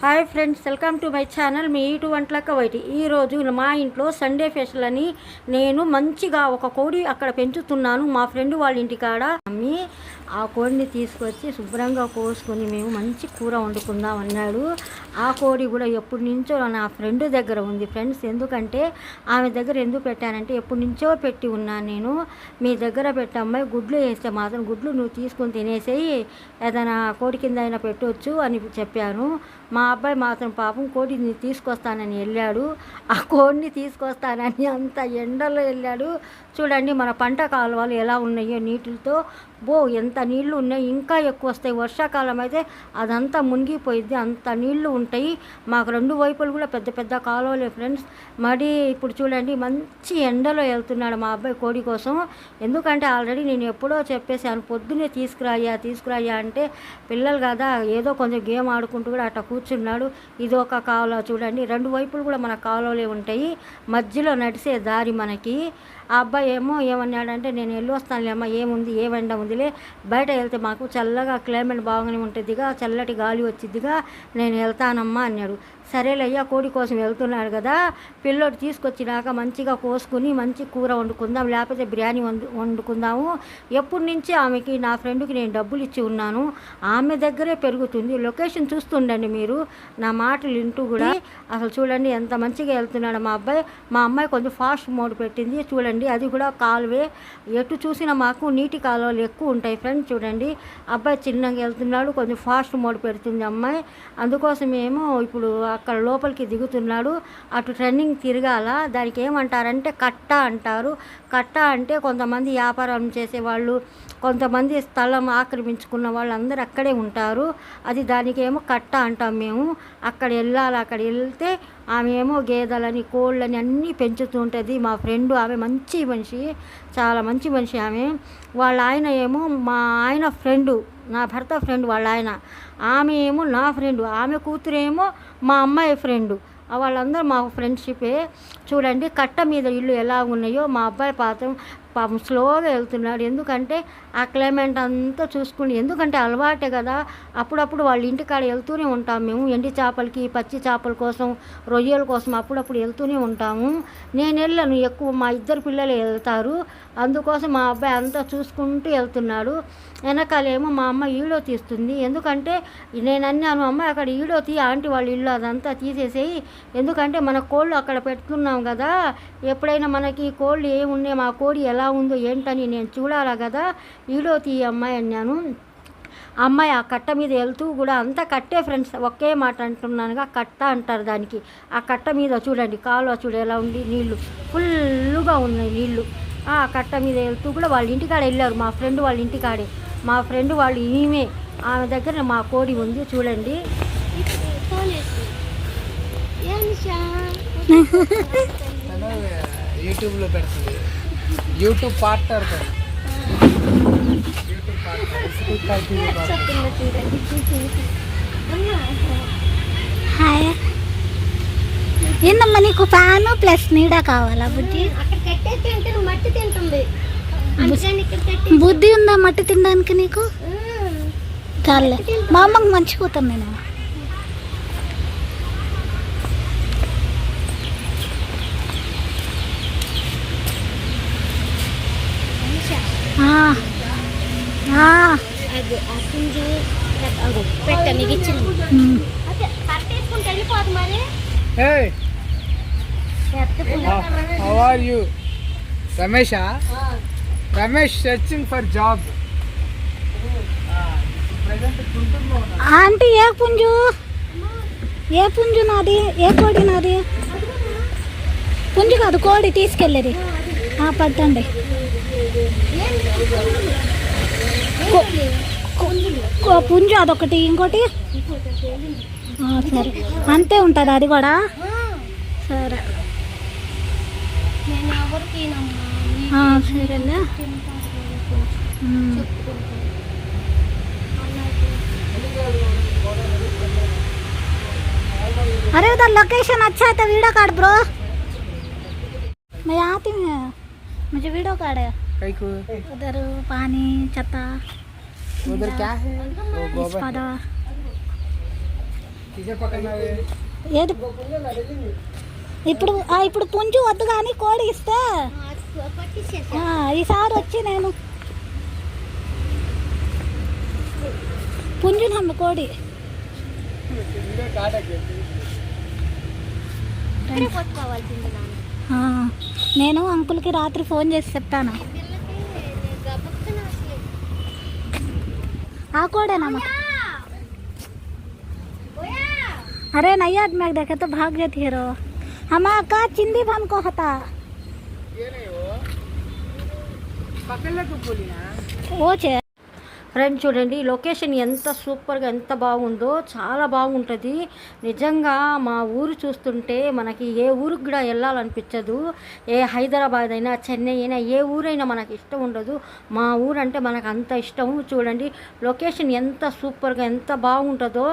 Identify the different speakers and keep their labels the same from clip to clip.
Speaker 1: Hi friends welcome to my channel. మీ ఇటు Vantalakka YT. ఈరోజు మా ఇంట్లో సండే ఫెషల్ అని నేను మంచిగా ఒక కోడి అక్కడ పెంచుతున్నాను. మా ఫ్రెండ్ వాళ్ళ ఇంటికాడ అమ్మి ఆ కోడిని తీసుకొచ్చి శుభ్రంగా కోసుకొని మేము మంచి కూర వండుకుందాం అన్నాడు. ఆ కోడి కూడా ఎప్పటి నుంచో నా ఫ్రెండ్ దగ్గర ఉంది ఫ్రెండ్స్. ఎందుకంటే ఆమె దగ్గర ఎందుకు పెట్టానంటే ఎప్పటి నుంచో పెట్టి ఉన్నాను నేను. మీ దగ్గర పెట్టమ్మాయి గుడ్లు వేస్తే మాత్రం గుడ్లు నువ్వు తీసుకొని తినేసేయి ఏదైనా కోడి కింద అయినా పెట్టవచ్చు అని చెప్పాను. మా అబ్బాయి మాత్రం పాపం కోడిని తీసుకొస్తానని వెళ్ళాడు. ఆ కోడిని తీసుకొస్తానని అంత ఎండలో వెళ్ళాడు. చూడండి మన పంట కాలువలు ఎలా ఉన్నాయో నీటితో బో ఎంత నీళ్ళు ఉన్నాయి ఇంకా ఎక్కువ వస్తాయి. వర్షాకాలం అయితే అదంతా మునిగిపోయింది అంత నీళ్ళు ఉంటాయి. మాకు రెండు వైపులు కూడా పెద్ద పెద్ద కాలువలే ఫ్రెండ్స్. మరి ఇప్పుడు చూడండి మంచి ఎండలో వెళ్తున్నాడు మా అబ్బాయి కోడి కోసం. ఎందుకంటే ఆల్రెడీ నేను ఎప్పుడో చెప్పేసాను పొద్దున్నే తీసుకురాయ్యా తీసుకురాయ్యా అంటే పిల్లలు కదా ఏదో కొంచెం గేమ్ ఆడుకుంటూ కూడా అట్లా కూర్చున్నాడు. ఇది ఒక కాలువ చూడండి. రెండు వైపులు కూడా మన కాలువలే ఉంటాయి. మధ్యలో నడిసే దారి మనకి. ఆ అబ్బాయి ఏమో ఏమన్నాడంటే నేను వెళ్ళి వస్తానులేమ్మా ఏముంది ఏ ఎండ ఉందిలే. బయట వెళ్తే మాకు చల్లగా క్లైమేట్ బాగానే ఉంటుందిగా చల్లటి గాలి వచ్చిద్దిగా నేను వెళ్తానమ్మా అన్నాడు. సరేలయ్యా కోడి కోసం వెళ్తున్నాడు కదా. పిల్లోడు తీసుకొచ్చినాక మంచిగా కోసుకుని మంచి కూర వండుకుందాం లేకపోతే బిర్యానీ వండు వండుకుందాము. ఎప్పటి నుంచి ఆమెకి నా ఫ్రెండ్కి నేను డబ్బులు ఇచ్చి ఉన్నాను. ఆమె దగ్గరే పెరుగుతుంది. లొకేషన్ చూస్తుండండి మీరు. నా మాటలు వింటూ కూడా అసలు చూడండి ఎంత మంచిగా వెళ్తున్నాడు మా అబ్బాయి. మా అమ్మాయి కొంచెం ఫాస్ట్ మోడ్ పెట్టింది. చూడండి అది కూడా కాలువే. ఎటు చూసినా మాకు నీటి కాలువలు ఎక్కువ ఉంటాయి ఫ్రెండ్ చూడండి. అబ్బాయి చిన్నగా వెళ్తున్నాడు కొంచెం ఫాస్ట్ మోడ్ పెడుతుంది అమ్మాయి. అందుకోసం ఏమో ఇప్పుడు అక్కడ లోపలికి దిగుతున్నాడు. అటు ట్రెండింగ్ తిరగాల. దానికి ఏమంటారంటే కట్ట అంటారు. కట్ట అంటే కొంతమంది వ్యాపారం చేసేవాళ్ళు కొంతమంది స్థలం ఆక్రమించుకున్న వాళ్ళందరూ అక్కడే ఉంటారు. అది దానికి ఏమో కట్ట అంటాం మేము. అక్కడ వెళ్ళాలి అక్కడ వెళ్తే ఆమె ఏమో గేదెలని కోళ్ళని అన్నీ పెంచుతూ ఉంటుంది. మా ఫ్రెండ్ ఆమె మంచి మనిషి చాలా మంచి మనిషి ఆమె. వాళ్ళ ఆయన ఏమో మా ఆయన ఫ్రెండు నా భర్త ఫ్రెండ్ వాళ్ళ ఆయన. ఆమె ఏమో నా ఫ్రెండ్ ఆమె కూతురేమో మా అమ్మాయి ఫ్రెండు వాళ్ళందరూ మా ఫ్రెండ్షిపే చూడండి కట్ట మీద ఇల్లు ఎలా ఉన్నాయో మా అబ్బాయి పాత్రం పాపం స్లోగా వెళ్తున్నాడు. ఎందుకంటే ఆ క్లైమేట్ అంతా చూసుకుని ఎందుకంటే అలవాటే కదా అప్పుడప్పుడు వాళ్ళ ఇంటికాడ వెళ్తూనే ఉంటాం మేము. ఎండి చేపలకి పచ్చి చేపల కోసం రొయ్యల కోసం అప్పుడప్పుడు వెళ్తూనే ఉంటాము. నేను వెళ్ళను ఎక్కువ మా ఇద్దరు పిల్లలు వెళ్తారు. అందుకోసం మా అబ్బాయి అంతా చూసుకుంటూ వెళ్తున్నాడు. వెనకాలేమో మా అమ్మ ఈడో తీస్తుంది. ఎందుకంటే నేను అన్నాను అమ్మ అక్కడ ఈడో తీ ఆంటీ వాళ్ళ ఇల్లు అదంతా తీసేసేయి. ఎందుకంటే మన కోళ్ళు అక్కడ పెట్టుకున్నాం కదా. ఎప్పుడైనా మనకి కోళ్ళు ఏమున్నాయి మా కోడి ఎలా ఉందో ఏంటని నేను చూడాలా కదా. ఈడో తీ అమ్మాయి అన్నాను. అమ్మాయి ఆ కట్ట మీద వెళ్తూ కూడా అంతా కట్టే ఫ్రెండ్స్ ఒకే మాట అంటున్నానుగా కట్ట అంటారు దానికి. ఆ కట్ట మీద చూడండి కాలువ చూడ ఎలా ఉంది నీళ్ళు ఫుల్గా ఉన్నాయి నీళ్ళు. ఆ కట్ట మీద వెళ్తూ కూడా వాళ్ళ ఇంటికాడ వెళ్ళారు మా ఫ్రెండ్ వాళ్ళ ఇంటికాడే. మా ఫ్రెండ్ వాళ్ళు ఈమె ఆమె దగ్గర మా కోడి ఉంది చూడండి.
Speaker 2: తను యూట్యూబ్లో పెడుతుంది యూట్యూబ్ పార్ట్నర్ తను
Speaker 3: హాయ్ ఏందమ్మా నీకు ఫ్యాను ప్లస్ నీడ కావాలా బుద్ధి?
Speaker 4: మట్టి తింటుంది.
Speaker 3: బుద్ధి ఉందా మట్టి తినడానికి నీకు. చాలే. మా అమ్మకి మంచిపోతాను నేను.
Speaker 4: అది పెట్ట ఇచ్చింది వెళ్ళిపోదు మరి.
Speaker 2: Hey are you? రమేషా? Ramesh searching for job.
Speaker 3: Aunty ఏ పుంజు? ఏ పుంజు నాది? ఏ కోడి నాది? పుంజు కాదు కోడి తీసుకెళ్ళేది. పట్టండి కో- కో- కో- పుంజు అదొకటి ఇంకోటి ఆ, సరే అంతే ఉంటుంది అది కూడా సరే
Speaker 4: నేను ఎవరికి
Speaker 3: ఆ, సరేలే ఉమ్. अरे उधर लोकेशन अच्छा है तो वीडियो काट ब्रो मैं आती हूँ मुझे वीडियो काट है
Speaker 2: कई को
Speaker 3: उधर पानी छत्ता
Speaker 2: उधर क्या है वो गोबर
Speaker 3: पौधा
Speaker 2: కిచెన్ పక్కన
Speaker 3: ఏది ఇప్పుడు ఆ, ఇప్పుడు పుంజు వద్దు కానీ కోడి ఇస్తే
Speaker 4: పట్టించేసా
Speaker 3: ఆ, ఈసారి వచ్చి నేను పుంజు నమ్మ కోడి
Speaker 4: ఇక్కడే కొట్టుకోవాల్సింది నాన్న
Speaker 3: ఆ, నేను అంకుల్కి రాత్రి ఫోన్ చేసి చెప్పాను
Speaker 4: పిల్లకి గబుక్కున అసలు
Speaker 3: ఆ కోడేనమ్మా
Speaker 4: ఓయా
Speaker 3: अरे नहीं आज मैं देखे तो भाग गए थे रो हम का चिंदी बन को होता
Speaker 2: పక్కన పోలినా
Speaker 3: वो चे
Speaker 1: ఫ్రెండ్స్ చూడండి లొకేషన్ ఎంత సూపర్గా ఎంత బాగుందో చాలా బాగుంటుంది. నిజంగా మా ఊరు చూస్తుంటే మనకి ఏ ఊరికి కూడా వెళ్ళాలనిపించదు. ఏ హైదరాబాద్ అయినా చెన్నై అయినా ఏ ఊరైనా మనకి ఇష్టం ఉండదు. మా ఊరు అంటే మనకు అంత ఇష్టం. చూడండి లొకేషన్ ఎంత సూపర్గా ఎంత బాగుంటుందో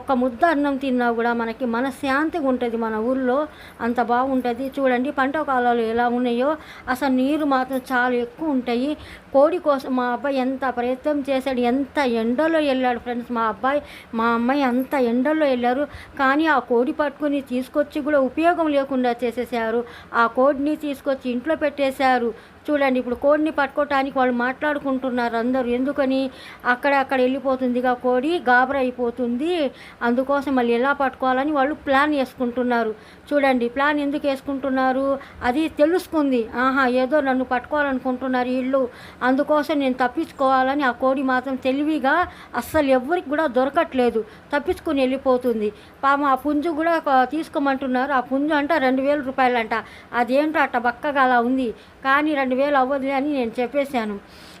Speaker 1: ఒక్క ముద్ద అన్నం తిన్నా కూడా మనకి మనశ్శాంతిగా ఉంటుంది మన ఊర్లో. అంత బాగుంటుంది. చూడండి పంట కాలాలు ఎలా ఉన్నాయో అసలు నీరు మాత్రం చాలా ఎక్కువ ఉంటాయి. కోడి కోసం మా అబ్బాయి ఎంత ప్రయత్నం చేసే చేశాడు ఎంత ఎండలో వెళ్ళాడు ఫ్రెండ్స్. మా అబ్బాయి మా అమ్మాయి అంత ఎండలో వెళ్ళారు. కానీ ఆ కోడి పట్టుకుని తీసుకొచ్చి కూడా ఉపయోగం లేకుండా చేసేసారు ఆ కోడిని తీసుకొచ్చి ఇంట్లో పెట్టేశారు. చూడండి ఇప్పుడు కోడిని పట్టుకోవటానికి వాళ్ళు మాట్లాడుకుంటున్నారు అందరూ. ఎందుకని? అక్కడ అక్కడ వెళ్ళిపోతుందిగా కోడి గాబర అయిపోతుంది. అందుకోసం మళ్ళీ ఎలా పట్టుకోవాలని వాళ్ళు ప్లాన్ వేసుకుంటున్నారు చూడండి ప్లాన్ ఎందుకు వేసుకుంటున్నారు అది తెలుసుకుంది. ఆహా ఏదో నన్ను పట్టుకోవాలనుకుంటున్నారు వీళ్ళు. అందుకోసం నేను తప్పించుకోవాలని ఆ కోడి మాత్రం తెలివిగా అస్సలు ఎవ్వరికి కూడా దొరకట్లేదు. తప్పించుకుని వెళ్ళిపోతుంది. పాము ఆ పుంజు కూడా తీసుకోమంటున్నారు. ఆ పుంజు అంట రెండు వేల రూపాయలంట. అదేంటో అట్ట బక్కగా అలా ఉంది. కానీ రెండు వేలు అవ్వదులే అని నేను చెప్పేశాను.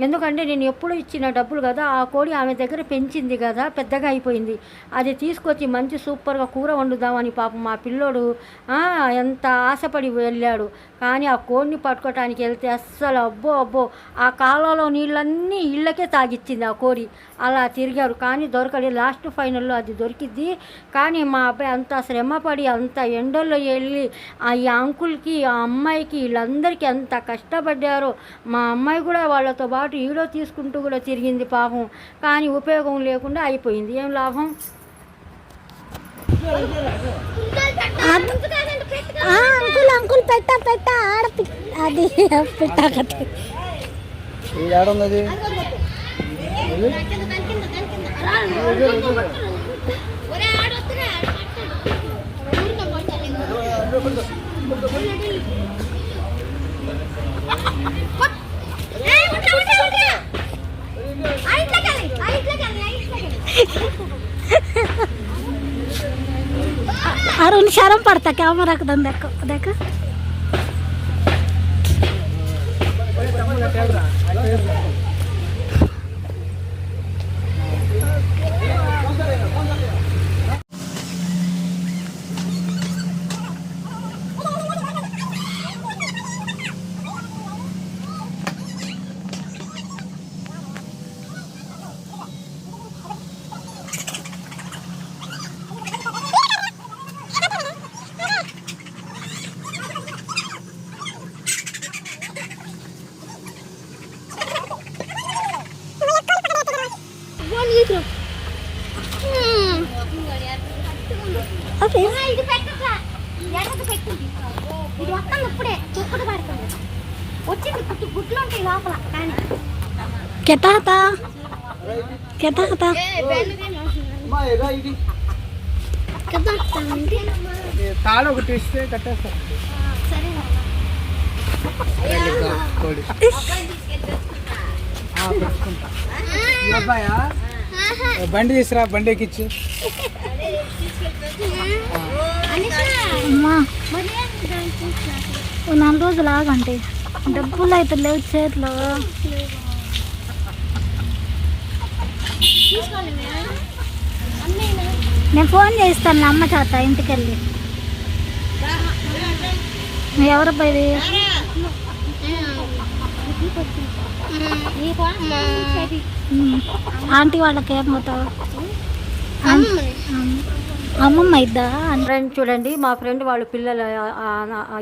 Speaker 1: ఎందుకంటే నేను ఎప్పుడు ఇచ్చిన డబ్బులు కదా ఆ కోడి ఆమె దగ్గర పెంచింది కదా పెద్దగా అయిపోయింది. అది తీసుకొచ్చి మంచి సూపర్గా కూర వండుదామని పాపం మా పిల్లోడు ఎంత ఆశపడి వెళ్ళాడు. కానీ ఆ కోడిని పట్టుకోవటానికి వెళ్తే అస్సలు అబ్బో అబ్బో ఆ కాలంలో నీళ్ళన్నీ ఇళ్ళకే తాగిచ్చింది ఆ కోడి. అలా తిరిగారు. కానీ దొరకలేదు లాస్ట్ ఫైనల్లో అది దొరికింది కానీ మా అబ్బాయి అంత శ్రమపడి అంత ఎండల్లో వెళ్ళి ఆ ఈ అంకుల్కి ఆ అమ్మాయికి వీళ్ళందరికీ ఎంత కష్టపడ్డారో. మా అమ్మాయి కూడా వాళ్ళతో పాటు ఈడో తీసుకుంటూ కూడా తిరిగింది పాపం. కానీ ఉపయోగం లేకుండా అయిపోయింది. ఏం లాభం?
Speaker 3: అంకుల్ అంకుల్ పెట్ట పెట్ట. ఆడ అది
Speaker 2: ఏడున్నది?
Speaker 4: ఒరే
Speaker 3: अरुण शर्म पड़ता कैमरा एकदम देखो देखो ఓకే
Speaker 4: ఉంటాయి లోపల
Speaker 2: ఒకటి ఇస్తే బండి తీసురా బండి ఎక్కిచ్చు
Speaker 3: నాలుగు రోజులు ఆగంటే. డబ్బులు అయితే లేవు చేతిలో. నేను ఫోన్ చేస్తాను అమ్మ చేత ఇంటికి వెళ్ళి ఎవరబ్బా ఇది ఉమ్. ఆంటీ వాళ్ళకి ఏమవుతావు అమ్మమ్మ ఇద్దా?
Speaker 1: ఫ్రెండ్ చూడండి మా ఫ్రెండ్ వాళ్ళ పిల్లలు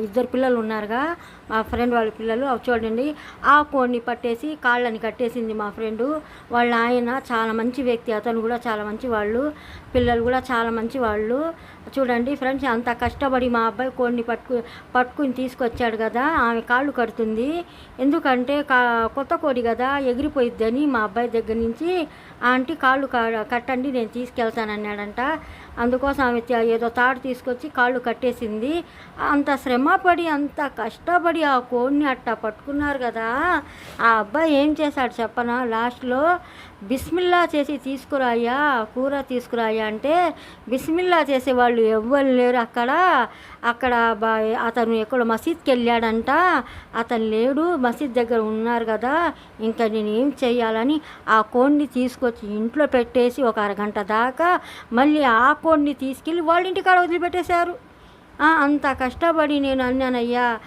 Speaker 1: ఇద్దరు పిల్లలు ఉన్నారుగా. మా ఫ్రెండ్ వాళ్ళ పిల్లలు అవి చూడండి. ఆ కోడిని పట్టేసి కాళ్ళని కట్టేసింది మా ఫ్రెండు వాళ్ళ ఆయన చాలా మంచి వ్యక్తి అతను కూడా చాలా మంచి వాళ్ళు పిల్లలు కూడా చాలా మంచి వాళ్ళు. చూడండి ఫ్రెండ్స్ అంత కష్టపడి మా అబ్బాయి కోడిని పట్టుకు పట్టుకుని తీసుకొచ్చాడు కదా ఆమె కాళ్ళు కడుతుంది. ఎందుకంటే కా కొత్త కోడి కదా ఎగిరిపోయిద్దని మా అబ్బాయి దగ్గర నుంచి ఆంటీ కాళ్ళు క- కట్టండి నేను తీసుకెళ్తానన్నాడంట. అందుకోసం ఆమె ఏదో తాడు తీసుకొచ్చి కాళ్ళు కట్టేసింది. అంత శ్రమపడి అంత కష్టపడి ఆ కోడిని అట్టా పట్టుకున్నారు కదా. ఆ అబ్బాయి ఏం చేశాడు చెప్పనా? లాస్ట్లో బిస్మిల్లా చేసి తీసుకురాయా కూర తీసుకురాయా అంటే బిస్మిల్లా చేసే వాళ్ళు ఎవ్వరు లేరు అక్కడ. అక్కడ బా అతను ఎక్కడో మసీద్కి వెళ్ళాడంట. అతను లేడు మసీద్ దగ్గర ఉన్నారు కదా. ఇంకా నేను ఏం చేయాలని ఆ కోడిని తీసుకొచ్చి ఇంట్లో పెట్టేసి ఒక అరగంట దాకా మళ్ళీ ఆ కోడిని తీసుకెళ్ళి వాళ్ళ ఇంటికాడ వదిలిపెట్టేశారు. అంత కష్టపడి నేను అన్నానయ్యా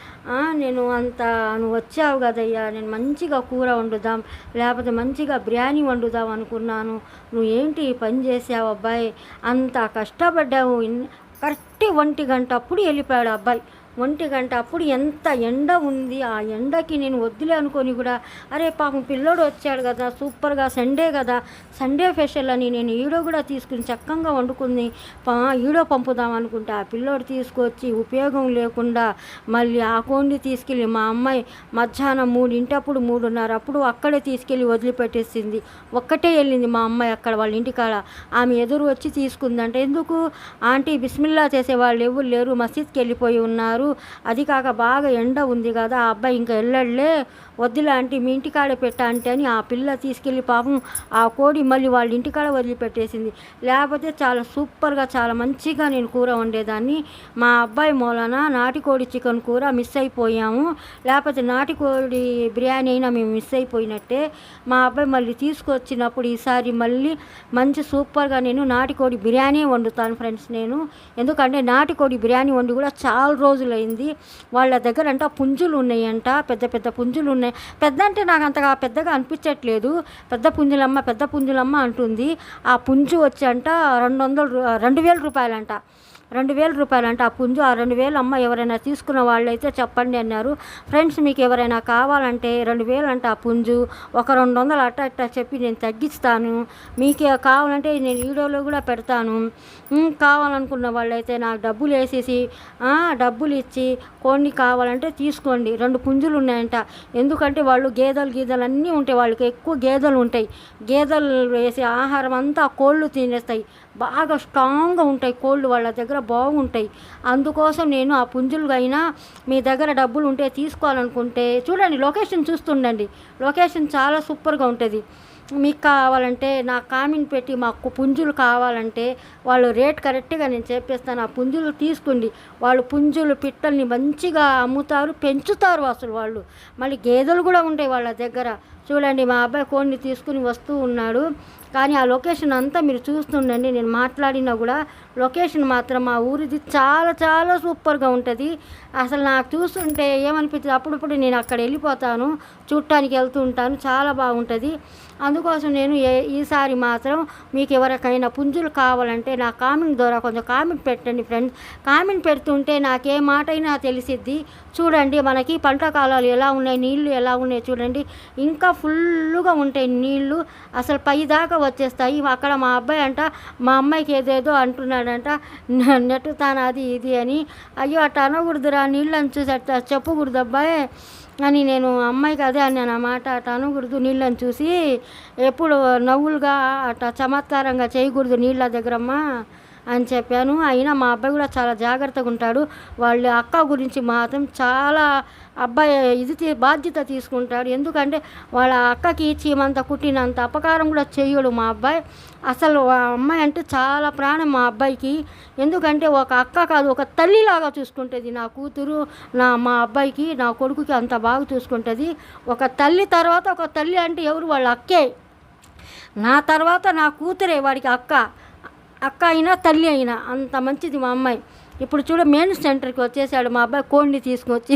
Speaker 1: నేను అంత నువ్వు వచ్చావు కదయ్యా నేను మంచిగా కూర వండుదాం లేకపోతే మంచిగా బిర్యానీ వండుదాం అనుకున్నాను. నువ్వు ఏంటి పని చేసావు అబ్బాయి? అంత కష్టపడ్డావు. ఇన్- కరెక్ట్ ఒంటి గంట అప్పుడు వెళ్ళిపోయాడు అబ్బాయి. ఒంటి గంట అప్పుడు ఎంత ఎండ ఉంది ఆ ఎండకి నేను వద్దులే అనుకొని కూడా అరే పాపం పిల్లోడు వచ్చాడు కదా సూపర్గా సండే కదా సండే స్పెషల్ అని నేను ఈడో కూడా తీసుకుని చక్కగా వండుకుని పా ఈడో పంపుదాం అనుకుంటే ఆ పిల్లోడు తీసుకొచ్చి ఉపయోగం లేకుండా మళ్ళీ ఆ కోండి తీసుకెళ్ళి మా అమ్మాయి మధ్యాహ్నం మూడింటప్పుడు మూడున్నర అప్పుడు అక్కడే తీసుకెళ్ళి వదిలిపెట్టేసింది. ఒక్కటే వెళ్ళింది మా అమ్మాయి అక్కడ వాళ్ళ ఇంటికాడ. ఆమె ఎదురు వచ్చి తీసుకుందంటే. ఎందుకు? ఆంటీ బిస్మిల్లా చేసే వాళ్ళు ఎవరు లేరు మసీద్కి వెళ్ళిపోయి ఉన్నారు. అది కాక బాగా ఎండ ఉంది కదా ఆ అబ్బాయి ఇంకా వెళ్ళడులే వద్దులే అంటే మీ ఇంటికాడ పెట్టా అంటే అని ఆ పిల్ల తీసుకెళ్ళి పాపం ఆ కోడి మళ్ళీ వాళ్ళ ఇంటికాడ వదిలిపెట్టేసింది. లేకపోతే చాలా సూపర్గా చాలా మంచిగా నేను కూర వండేదాన్ని. మా అబ్బాయి మూలన నాటికోడి చికెన్ కూర మిస్ అయిపోయాము. లేకపోతే నాటికోడి బిర్యానీ అయినా మేము మిస్ అయిపోయినట్టే. మా అబ్బాయి మళ్ళీ తీసుకొచ్చినప్పుడు ఈసారి మళ్ళీ మంచి సూపర్గా నేను నాటికోడి బిర్యానీ వండుతాను ఫ్రెండ్స్ నేను. ఎందుకంటే నాటికోడి బిర్యానీ వండి కూడా చాలా రోజులైంది. వాళ్ళ దగ్గర అంట పుంజులు ఉన్నాయంట పెద్ద పెద్ద పుంజులు ఉన్నాయి. పెద్ద అంటే నాకు అంతగా పెద్దగా అనిపించట్లేదు. పెద్ద పుంజులమ్మ పెద్ద పుంజులమ్మ అంటుంది. ఆ పుంజు వచ్చి అంట రెండు వందలు రెండు వేల రూపాయలంట. రెండు వేల రూపాయలంట ఆ పుంజు. ఆ రెండు వేలు అమ్మ ఎవరైనా తీసుకున్న వాళ్ళైతే చెప్పండి అన్నారు. ఫ్రెండ్స్ మీకు ఎవరైనా కావాలంటే రెండు వేలు అంటే ఆ పుంజు. ఒక రెండు వందలు అట్ట అట్ట చెప్పి నేను తగ్గిస్తాను. మీకు కావాలంటే నేను వీడియోలో కూడా పెడతాను. కావాలనుకున్న వాళ్ళైతే నాకు డబ్బులు వేసేసి డబ్బులు ఇచ్చి కొన్ని కావాలంటే తీసుకోండి. రెండు పుంజులు ఉన్నాయంట. ఎందుకంటే వాళ్ళు గేదెలు గీదలు అన్నీ ఉంటాయి. వాళ్ళకి ఎక్కువ గేదెలు ఉంటాయి. గేదెలు వేసే ఆహారం అంతా కోళ్ళు తినేస్తాయి. బాగా స్ట్రాంగ్గా ఉంటాయి కోళ్ళు వాళ్ళ దగ్గర బాగుంటాయి. అందుకోసం నేను ఆ పుంజులుగైనా అయినా మీ దగ్గర డబ్బులు ఉంటే తీసుకోవాలనుకుంటే చూడండి లొకేషన్ చూస్తుండండి. లొకేషన్ చాలా సూపర్గా ఉంటుంది. మీకు కావాలంటే నా కామెంట్ పెట్టి మాకు పుంజులు కావాలంటే వాళ్ళు రేట్ కరెక్ట్గా నేను చెప్పేస్తాను. ఆ పుంజులు తీసుకోండి. వాళ్ళు పుంజులు పిట్టల్ని మంచిగా అమ్ముతారు పెంచుతారు అసలు వాళ్ళు. మళ్ళీ గేదెలు కూడా ఉంటాయి వాళ్ళ దగ్గర. చూడండి మా అబ్బాయి కోడిని తీసుకుని వస్తూ ఉన్నాడు. కానీ ఆ లొకేషన్ అంతా మీరు చూస్తుండండి. నేను మాట్లాడినా కూడా లొకేషన్ మాత్రం మా ఊరిది చాలా చాలా సూపర్గా ఉంటుంది. అసలు నాకు చూస్తుంటే ఏమనిపించింది అప్పుడప్పుడు నేను అక్కడ వెళ్ళిపోతాను. చూడటానికి వెళ్తూ ఉంటాను. చాలా బాగుంటుంది. అందుకోసం నేను ఏ ఈసారి మాత్రం మీకు ఎవరికైనా పుంజులు కావాలంటే నా కామెంట్ ద్వారా కొంచెం కామెంట్ పెట్టండి ఫ్రెండ్స్. కామెంట్ పెడుతుంటే నాకే మాట అయినా తెలిసిద్ది. చూడండి మనకి పంట కాలాలు ఎలా ఉన్నాయి నీళ్ళు ఎలా ఉన్నాయి చూడండి. ఇంకా ఫుల్గా ఉంటాయి నీళ్ళు. అసలు పై దాకా వచ్చేస్తాయి. అక్కడ మా అబ్బాయి అంట మా అమ్మాయికి ఏదేదో అంటున్నాడంట నెట్టుతాను అది ఇది అని. అయ్యో అట్ట అనకూడదురా నీళ్ళని చూసి అట్ట చెప్పకూడదు అబ్బాయి అని నేను అమ్మాయికి అదే ఆ అన్నమాట అట్ట అనకూడదు నీళ్ళని చూసి ఎప్పుడు నవ్వులుగా అట్ట చమత్కారంగా చేయకూడదు నీళ్ళ దగ్గరమ్మా. అని చెప్పాను. అయినా మా అబ్బాయి కూడా చాలా జాగ్రత్తగా ఉంటాడు. వాళ్ళ అక్క గురించి మాత్రం చాలా అబ్బాయి ఇది తీ- బాధ్యత తీసుకుంటాడు. ఎందుకంటే వాళ్ళ అక్కకి చీమంత కుట్టినంత అపకారం కూడా చేయడు మా అబ్బాయి. అసలు అమ్మాయి అంటే చాలా ప్రాణం మా అబ్బాయికి. ఎందుకంటే ఒక అక్క కాదు ఒక తల్లిలాగా చూసుకుంటుంది నా కూతురు నా మా అబ్బాయికి నా కొడుకుకి అంత బాగా చూసుకుంటుంది. ఒక తల్లి తర్వాత ఒక తల్లి అంటే ఎవరు? వాళ్ళ అక్కే. నా తర్వాత నా కూతురే వాడికి అక్క. అక్క అయినా తల్లి అయినా అంత మంచిది మా అమ్మాయి. ఇప్పుడు చూడ మెయిన్ సెంటర్కి వచ్చేసాడు మా అబ్బాయి కోడిని తీసుకొచ్చి.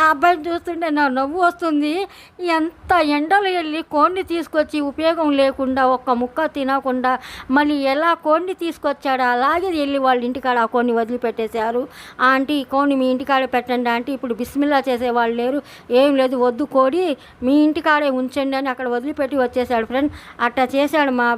Speaker 1: ఆ అబ్బాయిని చూస్తుంటే నా నవ్వు వస్తుంది. ఎంత ఎండలు వెళ్ళి కోడిని తీసుకొచ్చి ఉపయోగం లేకుండా ఒక్క ముక్క తినకుండా మళ్ళీ ఎలా కోడిని తీసుకొచ్చాడో అలాగే వెళ్ళి వాళ్ళ ఇంటికాడ ఆ కోడిని వదిలిపెట్టేశారు. ఆంటీ ఈ కోడిని మీ ఇంటికాడ పెట్టండి ఆంటీ. ఇప్పుడు బిస్మిల్లా చేసేవాళ్ళు లేరు. ఏం లేదు వద్దు కోడి. మీ ఇంటికాడే ఉంచండి అని అక్కడ వదిలిపెట్టి వచ్చేసాడు ఫ్రెండ్. అట్టా చేశాడు మా